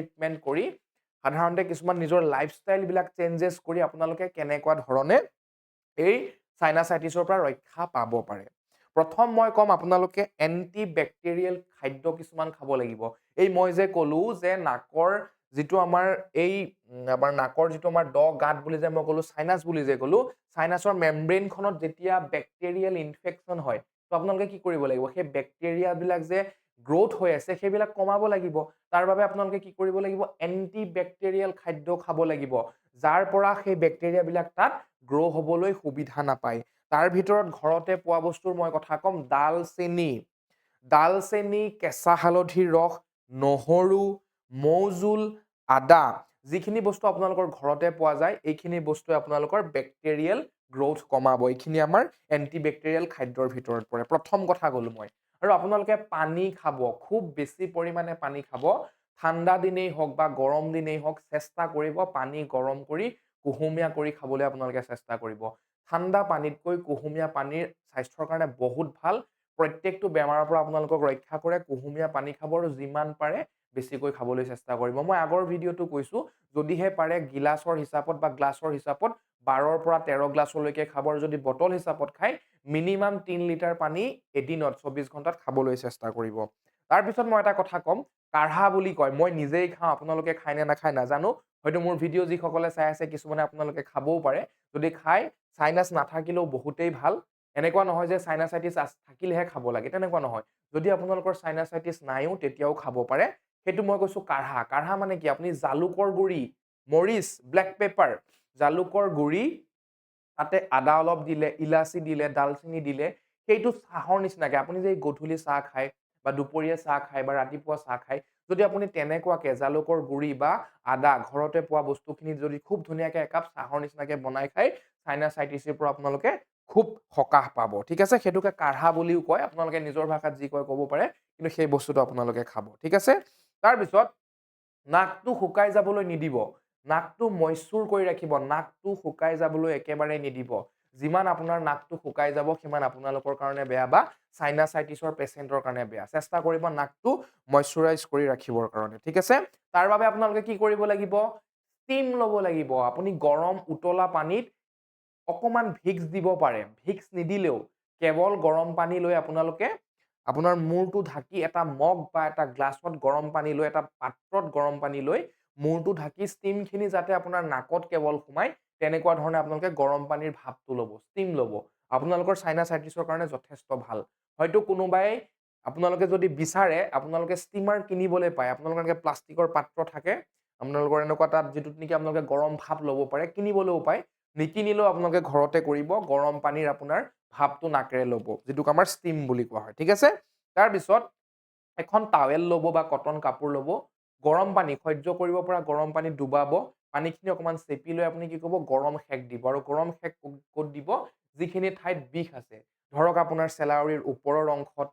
Treatment কৰি, সাধাৰণতে কিছুমান নিজৰ লাইফষ্টাইলবিলাক চেঞ্জেছ কৰি আপোনালোকে কেনেকুৱা ধৰণে এই চাইনাচাইটিছৰ পৰা ৰক্ষা পাব পাৰে। প্ৰথম মই ক'ম আপোনালোকে এণ্টি বেক্টেৰিয়েল খাদ্য কিছুমান খাব লাগিব। এই মই যে ক'লো যে নাকৰ যিটো আমাৰ এই আমাৰ নাকৰ যিটো আমাৰ দ, গাঁত বুলি যে মই ক'লো চাইনাছ বুলি যে ক'লো চাইনাছৰ মেমব্ৰেইনখনত যেতিয়া বেক্টেৰিয়েল ইনফেকশ্যন হয়, তো আপোনালোকে কি কৰিব লাগিব? সেই বেক্টেৰিয়াবিলাক যে গ্ৰ'থ হৈ আছে সেইবিলাক কমাব লাগিব। তাৰ বাবে আপোনালোকে কি কৰিব লাগিব? এণ্টি বেক্টেৰিয়েল খাদ্য খাব লাগিব যাৰ পৰা সেই বেক্টেৰিয়াবিলাক তাত গ্ৰ' হ'বলৈ সুবিধা নাপায়। তাৰ ভিতৰত ঘৰতে পোৱা বস্তুৰ মই কথা ক'ম ডালচেনি। ডালচেনি কেঁচা হালধিৰ ৰস নহৰু মৌজোল আদা যিখিনি বস্তু আপোনালোকৰ ঘৰতে পোৱা যায় এইখিনি বস্তুৱে আপোনালোকৰ বেক্টেৰিয়েল গ্ৰ'থ কমাব। এইখিনি আমাৰ এণ্টি বেক্টেৰিয়েল খাদ্যৰ ভিতৰত পৰে। প্ৰথম কথা ক'লো মই। আৰু আপোনালোকে পানী খাব খুব বেছি পৰিমাণে পানী খাব ঠাণ্ডা দিনেই হওক বা গৰম দিনেই হওক চেষ্টা কৰিব পানী গৰম কৰি কুহুমীয়া কৰি খাবলৈ আপোনালোকে চেষ্টা কৰিব। ঠাণ্ডা পানীতকৈ কুহুমীয়া পানীৰ স্বাস্থ্যৰ কাৰণে বহুত ভাল। প্ৰত্যেকটো বেমাৰৰ পৰা আপোনালোকক ৰক্ষা কৰে কুহুমীয়া পানী খাব আৰু যিমান পাৰে বেছিকৈ খাবলৈ চেষ্টা কৰিব। মই আগৰ ভিডিঅ'টো কৈছোঁ যদিহে পাৰে গিলাচৰ হিচাপত বা গ্লাছৰ হিচাপত বাৰৰ পৰা তেৰ গ্লাছলৈকে খাব আৰু যদি বটল হিচাপত খায় মিনিমাম তিনি লিটাৰ পানী এদিনত চৌবিছ ঘণ্টাত খাবলৈ চেষ্টা কৰিব। তাৰপিছত মই এটা কথা ক'ম কাঢ়া বুলি কয় মই নিজেই খাওঁ আপোনালোকে খায় নে নাখায় নাজানো হয়তো মোৰ ভিডিঅ' যিসকলে চাই আছে কিছুমানে আপোনালোকে খাবও পাৰে যদি খায় চাইনাছ নাথাকিলেও বহুতেই ভাল এনেকুৱা নহয় যে চাইনাচাইটিছ থাকিলেহে খাব লাগে তেনেকুৱা নহয়। যদি আপোনালোকৰ চাইনাচাইটিছ নাইও তেতিয়াও খাব পাৰে সেইটো মই কৈছোঁ কাঢ়া কাঢ়া মানে কি আপুনি জালুকৰ গুড়ি মৰিচ ব্লেক পেপাৰ জালুকৰ গুড়ি তাতে আদা অলপ দিলে ইলাচি দিলে ডালচেনি দিলে সেইটো চাহৰ নিচিনাকে। আপুনি যে এই গধূলি চাহ খায় বা দুপৰীয়া চাহ খায় বা ৰাতিপুৱা চাহ খায় যদি আপুনি তেনেকুৱাকে জালুকৰ গুড়ি বা আদা ঘৰতে পোৱা বস্তুখিনি যদি খুব ধুনীয়াকে একাপ চাহৰ নিচিনাকে বনাই খায় চাইনাচাইটিছৰ পৰা আপোনালোকে খুব সকাহ পাব। ঠিক আছে? সেইটোকে কাঢ়া বুলিও কয়। আপোনালোকে নিজৰ ভাষাত যি কয় ক'ব পাৰে কিন্তু সেই বস্তুটো আপোনালোকে খাব। ঠিক আছে? তাৰপিছত নাকটো শুকাই যাবলৈ নিদিব। নাকটো মইচুৰ কৰি ৰাখিব নাকটো শুকাই যাবলৈ একেবাৰে নিদিব। যিমান আপোনাৰ নাকটো শুকাই যাব সিমান আপোনালোকৰ কাৰণে বেয়া বা চাইনাচাইটিছৰ পেচেণ্টৰ কাৰণে বেয়া। চেষ্টা কৰিব নাকটো মইশ্চাৰাইজ কৰি ৰাখিবৰ কাৰণে ঠিক আছে? তাৰ বাবে আপোনালোকে কি কৰিব লাগিব? ষ্টিম ল'ব লাগিব। আপুনি গৰম উতলা পানীত অকণমান ভিক্স দিব পাৰে। ভিক্স নিদিলেও কেৱল গৰম পানী লৈ আপোনালোকে আপোনাৰ মূৰটো ঢাকি এটা মগ বা এটা গ্লাছত গৰম পানী লৈ এটা পাত্ৰত গৰম পানী লৈ মূৰটো ঢাকি ষ্টিমখিনি যাতে আপোনাৰ নাকত কেৱল সোমায় তেনেকুৱা ধৰণে আপোনালোকে গৰম পানীৰ ভাপটো ল'ব ষ্টিম ল'ব। আপোনালোকৰ চাইনাচাইটিছৰ কাৰণে যথেষ্ট ভাল। হয়তো কোনোবাই আপোনালোকে যদি বিচাৰে আপোনালোকে ষ্টিমাৰ কিনিবলৈ পায় আপোনালোকৰ এনেকৈ প্লাষ্টিকৰ পাত্ৰ থাকে আপোনালোকৰ এনেকুৱা তাত যিটোত নেকি আপোনালোকে গৰম ভাপ ল'ব পাৰে কিনিবলৈও পায় নিকিনিলেও আপোনালোকে ঘৰতে কৰিব গৰম পানীৰ আপোনাৰ ভাপটো নাকেৰে ল'ব যিটোক আমাৰ ষ্টিম বুলি কোৱা হয় ঠিক আছে? তাৰপিছত এখন টাৱেল ল'ব বা কটন কাপোৰ ল'ব গৰম পানী সহ্য কৰিব পৰা গৰম পানীত ডুবাব পানীখিনি অকণমান চেপি লৈ আপুনি কি কৰিব গৰম সেক দিব আৰু গৰম সেক ক'ত দিব যিখিনি ঠাইত বিষ আছে। ধৰক আপোনাৰ চেলাউৰিৰ ওপৰৰ অংশত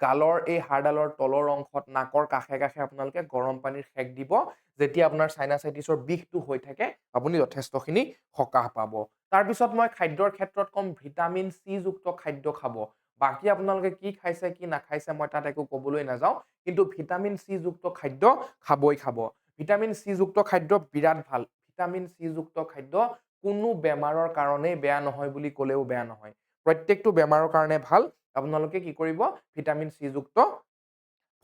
গালৰ এই হাড়ডালৰ তলৰ অংশত নাকৰ কাষে কাষে আপোনালোকে গৰম পানীৰ সেক দিব যেতিয়া আপোনাৰ চাইনাচাইটিছৰ বিষটো হৈ থাকে আপুনি যথেষ্টখিনি সকাহ পাব। তাৰপিছত মই খাদ্যৰ ক্ষেত্ৰত ক'ম ভিটামিন চিযুক্ত খাদ্য খাব। বাকী আপোনালোকে কি খাইছে কি নাখাইছে মই তাত একো ক'বলৈ নাযাওঁ। কিন্তু ভিটামিন চিযুক্ত খাদ্য খাবই খাব। ভিটামিন চিযুক্ত খাদ্য বিৰাট ভাল। ভিটামিন চিযুক্ত খাদ্য কোনো বেমাৰৰ কাৰণেই বেয়া নহয় বুলি ক'লেও বেয়া নহয়। প্ৰত্যেকটো বেমাৰৰ কাৰণে ভাল। আপোনালোকে কি কৰিব? ভিটামিন চিযুক্ত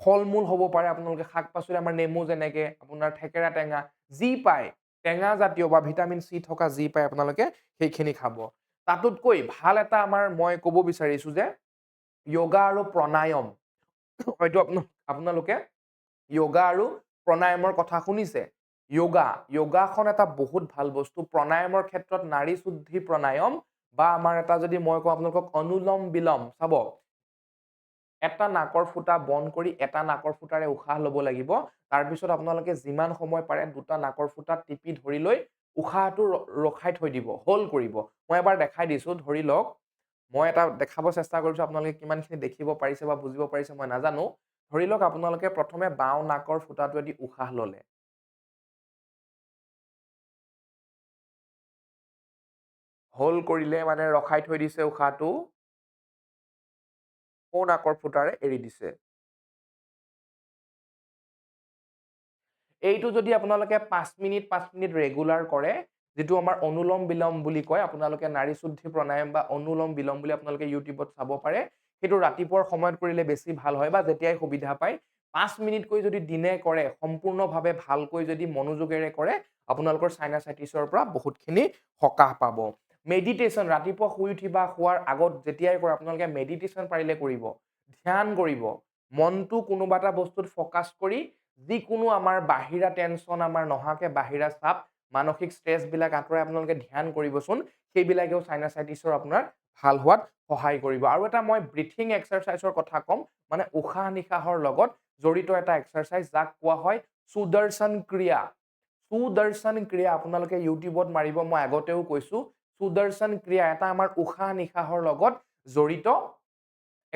ফল মূল হ'ব পাৰে। আপোনালোকে শাক পাচলি আমাৰ নেমু যেনেকে আপোনাৰ থেকেৰা টেঙা যি পায় টেঙা জাতীয় বা ভিটামিন চি থকা যি পায় আপোনালোকে সেইখিনি খাব। তাতোতকৈ ভাল এটা আমাৰ মই ক'ব বিচাৰিছোঁ যে য়োগা আৰু প্ৰণায়ম। হয়তো আপোনা- আপোনালোকে য়োগা আৰু প্ৰণায়ামৰ কথা শুনিছে। য়োগা য়োগাখন এটা বহুত ভাল বস্তু। প্ৰণায়ামৰ ক্ষেত্ৰত নাৰী শুদ্ধি প্ৰণায়ম বা আমাৰ এটা যদি মই কওঁ আপোনালোকক অনুলম বিলম চাব। এটা নাকৰ ফুটা বন্ধ কৰি এটা নাকৰ ফুটাৰে উশাহ ল'ব লাগিব। তাৰপিছত আপোনালোকে যিমান সময় পাৰে দুটা নাকৰ ফুটা টিপি ধৰি লৈ উশাহটো ৰখাই থৈ দিব হোল্ড কৰিব। মই এবাৰ দেখাই দিছোঁ ধৰি লওক। মই এটা দেখাব চেষ্টা কৰিছোঁ আপোনালোকে কিমানখিনি দেখিব পাৰিছে বা বুজিব পাৰিছে মই নাজানো। ধৰি লওক আপোনালোকে প্ৰথমে বাওঁ নাকৰ ফুটাটোৱেদি উশাহ ল'লে। হোল্ড কৰিলে মানে ৰখাই থৈ দিছে উশাহটো। সোঁ নাকৰ ফুটাৰে এৰি দিছে। এইটো যদি আপোনালোকে পাঁচ মিনিট পাঁচ মিনিট ৰেগুলাৰ কৰে যিটো আমাৰ অনুলোম বিলোম বুলি কয়, আপোনালোকে নাৰী শুদ্ধি প্ৰণায়াম বা অনুলোম বিলোম বুলি আপোনালোকে ইউটিউবত চাব পাৰে। সেইটো ৰাতিপুৱাৰ সময়ত কৰিলে বেছি ভালো হয় বা যেতিয়াই সুবিধা পায়। পাঁচ মিনিটকৈ যদি দিনে কৰে, সম্পূৰ্ণভাৱে ভালকৈ যদি মনোযোগেৰে কৰে, আপোনালোকৰ চাইনাচাইটিছৰ পৰা বহুতখিনি সকাহ পাব। মেডিটেশ্যন ৰাতিপুৱা শুই উঠি বা শোৱাৰ আগত যেতিয়াই কৰে, আপোনালোকে মেডিটেশ্যন পাৰিলে কৰিব। ধ্যান কৰিব। মনটো কোনোবা এটা বস্তুত ফ'কাছ কৰি যিকোনো আমাৰ বাহিৰা টেনশ্যন আমাৰ নহাকে বাহিৰা চাপ মানসিক ষ্ট্ৰেছবিলাক আঁতৰাই আপোনালোকে ধ্যান কৰিবচোন সেইবিলাকেও চাইনাচাইটিছৰ আপোনাৰ ভাল হোৱাত সহায় কৰিব। আৰু এটা মই ব্ৰিথিং এক্সাৰচাইজৰ কথা ক'ম মানে উশাহ নিশাহৰ লগত জড়িত এটা এক্সাৰচাইজ যাক কোৱা হয় সুদৰ্শন ক্ৰিয়া। সুদৰ্শন ক্ৰিয়া আপোনালোকে ইউটিউবত মাৰিব মই আগতেও কৈছোঁ সুদৰ্শন ক্ৰিয়া এটা আমাৰ উশাহ নিশাহৰ লগত জড়িত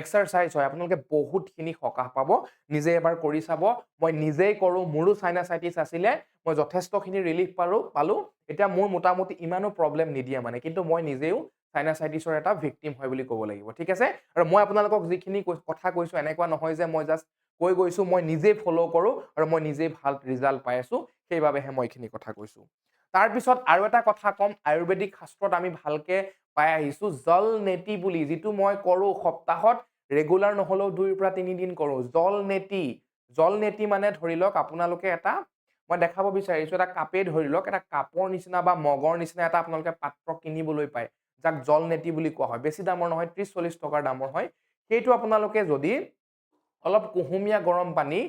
এক্সাৰচাইজ হয়, আপোনালোকে বহুতখিনি সকাহ পাব। নিজে এবাৰ কৰি চাব। মই নিজেই কৰোঁ, মোৰো চাইনাচাইটিছ আছিলে, মই যথেষ্টখিনি ৰিলিফ পালোঁ পালোঁ। এতিয়া মোৰ মোটামুটি ইমানো প্ৰব্লেম নিদিয়ে মানে কিন্তু মই নিজেও চাইনাচাইটিছৰ এটা ভিক্টিম হয় বুলি ক'ব লাগিব, ঠিক আছে? আৰু মই আপোনালোকক যিখিনি কথা কৈছোঁ, এনেকুৱা নহয় যে মই জাষ্ট কৈ গৈছোঁ, মই নিজেই ফ'ল' কৰোঁ আৰু মই নিজেই ভালো ৰিজাল্ট পাই আছোঁ, সেইবাবেহে মই এইখিনি কথা কৈছোঁ। তাৰপিছত আৰু এটা কথা ক'ম আয়ুৰ্বেদিক শাস্ত্ৰত আমি ভালকে পাই আহিছোঁ জল নেতি বুলি যিটো মই কৰোঁ সপ্তাহত ৰেগুলাৰ নহ'লেও দুইৰ পৰা তিনিদিন কৰোঁ। জল নেতি জল নেতি মানে ধৰি লওক আপোনালোকে এটা মই দেখাব বিচাৰিছোঁ এটা কাপেই ধৰি লওক এটা কাপৰ নিচিনা বা মগৰ নিচিনা এটা আপোনালোকে পাত্ৰ কিনিবলৈ পায় যাক জল নেতি বুলি কোৱা হয়। বেছি দামৰ নহয় ত্ৰিছ চল্লিছ টকাৰ দামৰ হয়। সেইটো আপোনালোকে যদি অলপ কুহুমীয়া গৰম পানী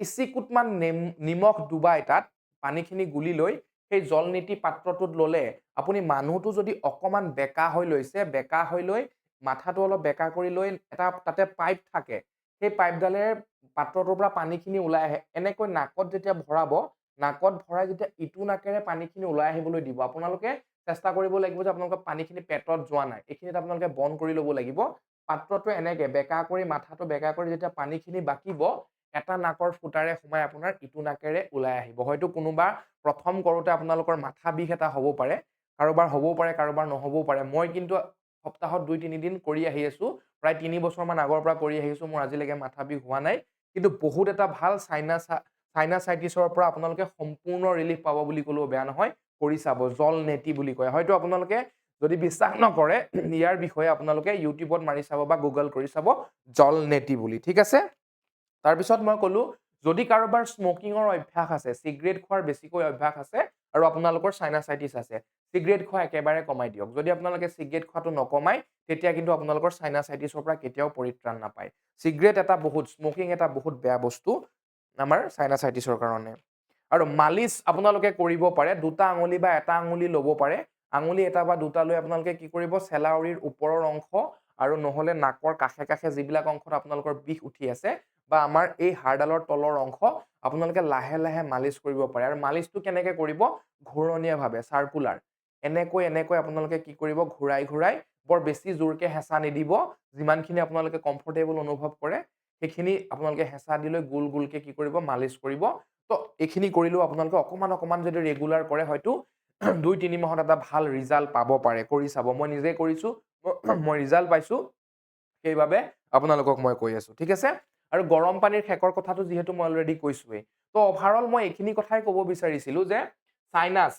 ইচিকুটমান নেম- নিমখ ডুবাই তাত পানীখিনি গুলি লৈ সেই জলনীতি পাত্ৰটোত ল'লে আপুনি মানুহটো যদি অকণমান বেকা হৈ লৈছে বেকা হৈ লৈ মাথাটো অলপ বেকা কৰি লৈ এটা তাতে পাইপ থাকে সেই পাইপডালেৰে পাত্ৰটোৰ পৰা পানীখিনি ওলাই আহে। এনেকৈ নাকত যেতিয়া ভৰাব নাকত ভৰাই যেতিয়া ইটো নাকেৰে পানীখিনি ওলাই আহিবলৈ দিব আপোনালোকে চেষ্টা কৰিব লাগিব যে আপোনালোকৰ পানীখিনি পেটত যোৱা নাই এইখিনিত আপোনালোকে বন্ধ কৰি ল'ব লাগিব। পাত্ৰটো এনেকে বেকা কৰি মাথাটো বেকা কৰি যেতিয়া পানীখিনি বাকিব এটা নাকৰ ফুটাৰে সোমাই আপোনাৰ ইটো নাকেৰে ওলাই আহিব। হয়তো কোনোবা প্ৰথম কৰোঁতে আপোনালোকৰ মাথা বিষ এটা হ'ব পাৰে কাৰোবাৰ হ'বও পাৰে কাৰোবাৰ নহ'বও পাৰে। মই কিন্তু সপ্তাহত দুই তিনিদিন কৰি আহি আছোঁ প্ৰায় তিনি বছৰমান আগৰ পৰা কৰি আহিছোঁ মোৰ আজিলৈকে মাথা বিষ হোৱা নাই। কিন্তু বহুত এটা ভাল চাইনাচ চাইনাচাইটিছৰ পৰা আপোনালোকে সম্পূৰ্ণ ৰিলিফ পাব বুলি ক'লেও বেয়া নহয় কৰি চাব জল নেতি বুলি কয়। হয়তো আপোনালোকে যদি বিশ্বাস নকৰে ইয়াৰ বিষয়ে আপোনালোকে ইউটিউবত মাৰি চাব বা গুগল কৰি চাব জল নেতি বুলি। ঠিক আছে? তাৰপিছত মই ক'লো যদি কাৰোবাৰ স্মকিঙৰ অভ্যাস আছে চিগাৰেট খোৱাৰ বেছিকৈ অভ্যাস আছে আৰু আপোনালোকৰ চাইনাচাইটিছ আছে চিগাৰেট খোৱা একেবাৰে কমাই দিয়ক। যদি আপোনালোকে চিগাৰেট খোৱাটো নকমাই তেতিয়া কিন্তু আপোনালোকৰ চাইনাচাইটিছৰ পৰা কেতিয়াও পৰিত্ৰাণ নাপায়। চিগাৰেট এটা বহুত স্মকিং এটা বহুত বেয়া বস্তু আমাৰ চাইনাচাইটিছৰ কাৰণে। আৰু মালিচ আপোনালোকে কৰিব পাৰে দুটা আঙুলি বা এটা আঙুলি ল'ব পাৰে। আঙুলি এটা বা দুটা লৈ আপোনালোকে কি কৰিব চেলাউৰিৰ ওপৰৰ অংশ আৰু নহ'লে নাকৰ কাষে কাষে যিবিলাক অংশত আপোনালোকৰ বিষ উঠি আছে বা আমাৰ এই হাড়ডালৰ তলৰ অংশ আপোনালোকে লাহে লাহে মালিচ কৰিব পাৰে। আৰু মালিচটো কেনেকে কৰিব? ঘূৰণীয়াভাৱে চাৰ্কুলাৰ এনেকৈ এনেকৈ আপোনালোকে কি কৰিব? ঘূৰাই ঘূৰাই বৰ বেছি জোৰকে হেঁচা নিদিব। যিমানখিনি আপোনালোকে কমফৰ্টেবল অনুভৱ কৰে সেইখিনি আপোনালোকে হেঁচা দি লৈ গোল গোলকে কি কৰিব? মালিচ কৰিব। তো এইখিনি কৰিলেও আপোনালোকে অকণমান অকণমান যদি ৰেগুলাৰ কৰে হয়তো দুই তিনি মাহত এটা ভাল ৰিজাল্ট পাব পাৰে কৰি চাব। মই নিজে কৰিছোঁ মই ৰিজাল্ট পাইছোঁ সেইবাবে আপোনালোকক মই কৈ আছোঁ ঠিক আছে? আৰু গৰম পানীৰ শেকৰ কথাটো যিহেতু মই অলৰেডি কৈছোৱেই। তো অভাৰঅল মই এইখিনি কথাই ক'ব বিচাৰিছিলোঁ যে চাইনাছ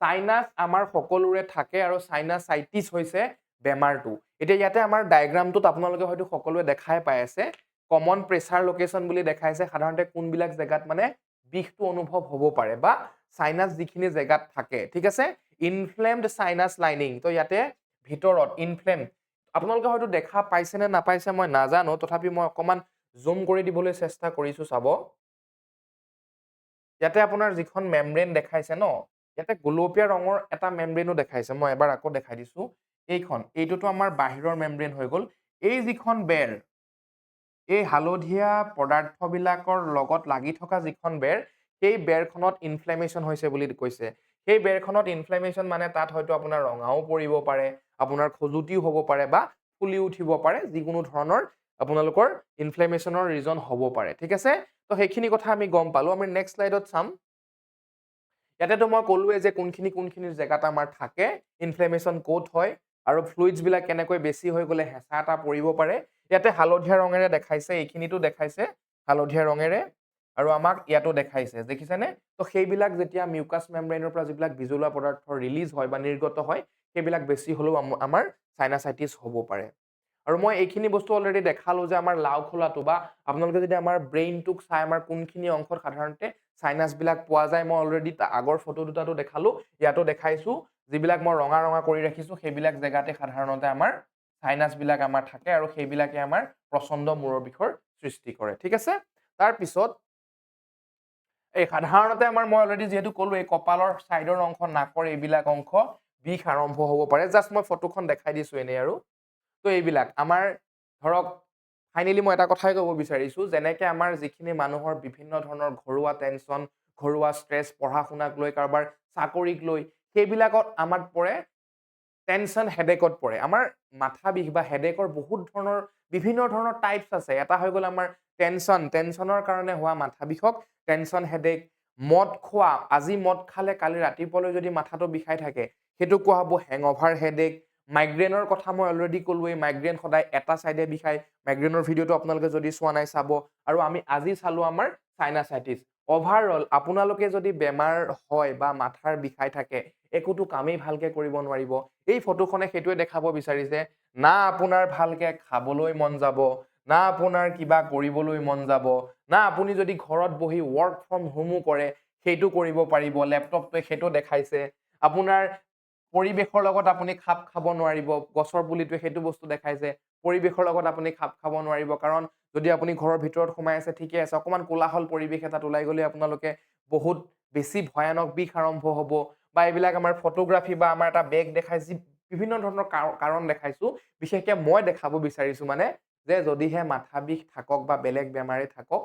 চাইনাছ আমাৰ সকলোৰে থাকে আৰু চাইনাচাইটিছ হৈছে বেমাৰটো। এতিয়া ইয়াতে আমাৰ ডায়েগ্ৰামটোত আপোনালোকে হয়তো সকলোৱে দেখাই পাই আছে। কমন প্ৰেচাৰ লোকেশ্যন বুলি দেখাইছে সাধাৰণতে কোনবিলাক জেগাত মানে বিষটো অনুভৱ হ'ব পাৰে বা চাইনাছ যিখিনি জেগাত থাকে ঠিক আছে? ইনফ্লেমড চাইনাছ লাইনিং তো ইয়াতে ভিতৰত ইনফ্লেম আপোনালোকে হয়তো দেখা পাইছে নে নাপাইছে মই নাজানো তথাপি মই অকণমান জুম কৰি দিবলৈ চেষ্টা কৰিছোঁ চাব। ইয়াতে আপোনাৰ যিখন মেমব্ৰেন দেখাইছে ন ইয়াতে গোলপীয়া ৰঙৰ এটা মেমব্ৰেনো দেখাইছে মই এবাৰ আকৌ দেখাই দিছোঁ এইখন এইটোতো আমাৰ বাহিৰৰ মেমব্ৰেন হৈ গ'ল। এই যিখন বেৰ এই হালধীয়া পদাৰ্থবিলাকৰ লগত লাগি থকা যিখন বেৰ সেই বেৰখনত ইনফ্লেমেশ্যন হৈছে বুলি কৈছে। সেই বেৰখনত ইনফ্লেমেশ্যন মানে তাত হয়তো আপোনাৰ ৰঙাও পৰিব পাৰে, আপোনাৰ খজুতিও হ'ব পাৰে বা ফুলি উঠিব পাৰে, যিকোনো ধৰণৰ আপোনালোকৰ ইনফ্লেমেশ্যনৰ ৰিজন হ'ব পাৰে। ঠিক আছে? তো সেইখিনি কথা আমি গম পালোঁ। আমি নেক্সট শ্লাইডত চাম। ইয়াতেতো মই ক'লোৱে যে কোনখিনি কোনখিনি জেগাত আমাৰ থাকে ইনফ্লেমেশ্যন ক'ত হয় আৰু ফ্লুইডছবিলাক কেনেকৈ বেছি হৈ গ'লে হেঁচা এটা পৰিব পাৰে। ইয়াতে হালধীয়া ৰঙেৰে দেখাইছে, এইখিনিতো দেখাইছে। হালধীয়া ৰঙেৰে আৰু আমাক ইয়াতো দেখাইছে দেখিছেনে? তো সেইবিলাক যেতিয়া মিউকাছ মেমব্ৰেইনৰ পৰা যিবিলাক বিজলুৱা পদাৰ্থ ৰিলিজ হয় বা নিৰ্গত হয় সেইবিলাক বেছি হ'লেও আম- আমাৰ চাইনাচাইটিছ হ'ব পাৰে। আৰু মই এইখিনি বস্তু অলৰেডি দেখালোঁ যে আমাৰ লাও খোলাটো বা আপোনালোকে যদি আমাৰ ব্ৰেইনটোক চাই আমাৰ কোনখিনি অংশত সাধাৰণতে চাইনাছবিলাক পোৱা যায় মই অলৰেডি আগৰ ফটো দুটাতো দেখালোঁ ইয়াতো দেখাইছোঁ। যিবিলাক মই ৰঙা ৰঙা কৰি ৰাখিছোঁ সেইবিলাক জেগাতে সাধাৰণতে আমাৰ চাইনাছবিলাক আমাৰ থাকে আৰু সেইবিলাকে আমাৰ প্ৰচণ্ড মূৰৰ বিষৰ সৃষ্টি কৰে। ঠিক আছে? তাৰপিছত এই সাধাৰণতে আমাৰ মই অলৰেডি যিহেতু ক'লো এই কপালৰ ছাইডৰ অংশ নাকৰ এইবিলাক অংশ বিষ আৰম্ভ হ'ব পাৰে। জাষ্ট মই ফটোখন দেখাই দিছোঁ এনেই আৰু। তো এইবিলাক আমাৰ ধৰক ফাইনেলি মই এটা কথাই ক'ব বিচাৰিছোঁ যেনেকৈ আমাৰ যিখিনি মানুহৰ বিভিন্ন ধৰণৰ ঘৰুৱা টেনশ্যন ঘৰুৱা ষ্ট্ৰেছ পঢ়া শুনাক লৈ কাৰোবাৰ চাকৰিক লৈ সেইবিলাকত আমাক পৰে টেনশ্যন হেডেকত পৰে। আমাৰ মাথা বিষ বা হেডেকৰ বহুত ধৰণৰ বিভিন্ন ধৰণৰ টাইপছ আছে। এটা হৈ গ'ল আমাৰ টেনশ্যন টেনশ্যনৰ কাৰণে হোৱা মাথা বিষক টেনশ্যন হেডেক মদ খোৱা। আজি মদ খালে কালি ৰাতিপুৱালৈ যদি মাথাটো বিষাই থাকে সেইটো কোৱা হ'ব হেংঅভাৰ হেডেক মাইগ্ৰেইনৰ কথা মই অলৰেডি ক'লোৱেই। মাইগ্ৰেইন সদায় এটা ছাইডে বিষায়। মাইগ্ৰেইনৰ ভিডিঅ'টো আপোনালোকে যদি চোৱা নাই চাব। আৰু আমি আজি চালোঁ আমাৰ চাইনাচাইটিছ অভাৰঅল আপোনালোকে যদি বেমাৰ হয় বা মাথাৰ বিষাই থাকে একোতো কামেই ভালকে কৰিব নোৱাৰিব। এই ফটোখনে সেইটোৱে দেখাব বিচাৰিছে, না আপোনাৰ ভালকে খাবলৈ মন যাব, না আপোনাৰ কিবা কৰিবলৈ মন যাব, না আপুনি যদি ঘৰত বহি ৱৰ্ক ফ্ৰম হোমো কৰে, সেইটো কৰিব পাৰিব লেপটপটোৱে সেইটো দেখাইছে। আপোনাৰ পৰিৱেশৰ লগত আপুনি খাপ খাব নোৱাৰিব, গছৰ পুলিটোৱে সেইটো বস্তু দেখাইছে, পৰিৱেশৰ লগত আপুনি খাপ খাব নোৱাৰিব। কাৰণ যদি আপুনি ঘৰৰ ভিতৰত সোমাই আছে, ঠিকে আছে, অকণমান কোলাহল পৰিৱেশ এটাত ওলাই গ'লে আপোনালোকে বহুত বেছি ভয়ানক বিষ আৰম্ভ হ'ব। বা এইবিলাক আমাৰ ফটোগ্ৰাফী বা আমাৰ এটা বেগ দেখাইছে বিভিন্ন ধৰণৰ কাৰ- কাৰণ দেখাইছোঁ বিশেষকৈ মই দেখাব বিচাৰিছোঁ মানে যে যদিহে মাথা বিষ থাকক বা বেলেগ বেমাৰে থাকক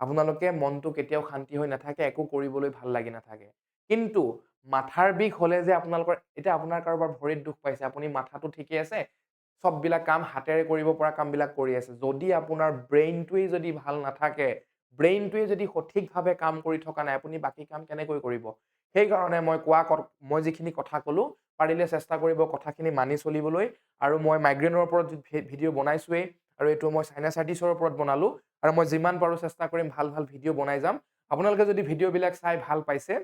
আপোনালোকে মনটো কেতিয়াও শান্তি হৈ নাথাকে একো কৰিবলৈ ভাল লাগি নাথাকে। কিন্তু মাথাৰ বিষ হ'লে যে আপোনালোকৰ এতিয়া আপোনাৰ কাৰোবাৰ ভৰিত দুখ পাইছে আপুনি মাথাটো ঠিকে আছে চববিলাক কাম হাতেৰে কৰিব পৰা কামবিলাক কৰি আছে যদি আপোনাৰ ব্ৰেইনটোৱেই যদি ভাল নাথাকে ব্ৰেইনটোৱে যদি সঠিকভাৱে কাম কৰি থকা নাই আপুনি বাকী কাম কেনেকৈ কৰিব? সেইকাৰণে মই কোৱা মই যিখিনি কথা ক'লোঁ পাৰিলে চেষ্টা কৰিব কথাখিনি মানি চলিবলৈ আৰু মই মাইগ্ৰেইনৰ ওপৰত ভিডিঅ' বনাইছোৱেই আৰু এইটো মই চাইনাচাইটিছৰ ওপৰত বনালোঁ আৰু মই যিমান পাৰোঁ চেষ্টা কৰিম ভাল ভাল ভিডিঅ' বনাই যাম। আপোনালোকে যদি ভিডিঅ'বিলাক চাই ভাল পাইছে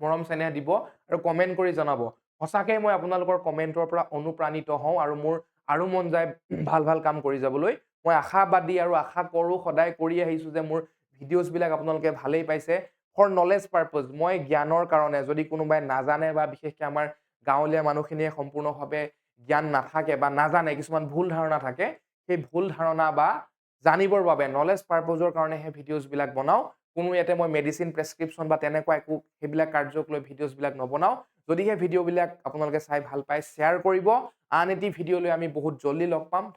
মৰম চেনেহ দিব আৰু কমেণ্ট কৰি জনাব। সঁচাকৈ মই আপোনালোকৰ কমেণ্টৰ পৰা অনুপ্ৰাণিত হওঁ আৰু মোৰ আৰু মন যায় ভাল ভাল কাম কৰি যাবলৈ। মই আশাবাদী আৰু আশা কৰোঁ সদায় কৰি আহিছোঁ যে মোৰ ভিডিঅ'ছবিলাক আপোনালোকে ভালেই পাইছে। ফৰ নলেজ পাৰ্পজ মই জ্ঞানৰ কাৰণে, যদি কোনোবাই নাজানে বা বিশেষকৈ আমাৰ গাঁৱলীয়া মানুহখিনিয়ে সম্পূৰ্ণভাৱে জ্ঞান নাথাকে বা নাজানে, কিছুমান ভুল ধাৰণা থাকে, সেই ভুল ধাৰণা বা জানিবৰ বাবে নলেজ পাৰ্পজৰ কাৰণে সেই ভিডিঅ'ছবিলাক বনাওঁ। কোনো ইয়াতে মই মেডিচিন প্ৰেছক্ৰিপশ্যন বা তেনেকুৱা একো সেইবিলাক কাৰ্যক লৈ ভিডিঅ'ছবিলাক নবনাওঁ। যদিহে ভিডিঅ'বিলাক আপোনালোকে চাই ভালো পায় শ্বেয়াৰ কৰিব। আন এটি ভিডিঅ' লৈ আমি বহুত জল্দি লগ পাম।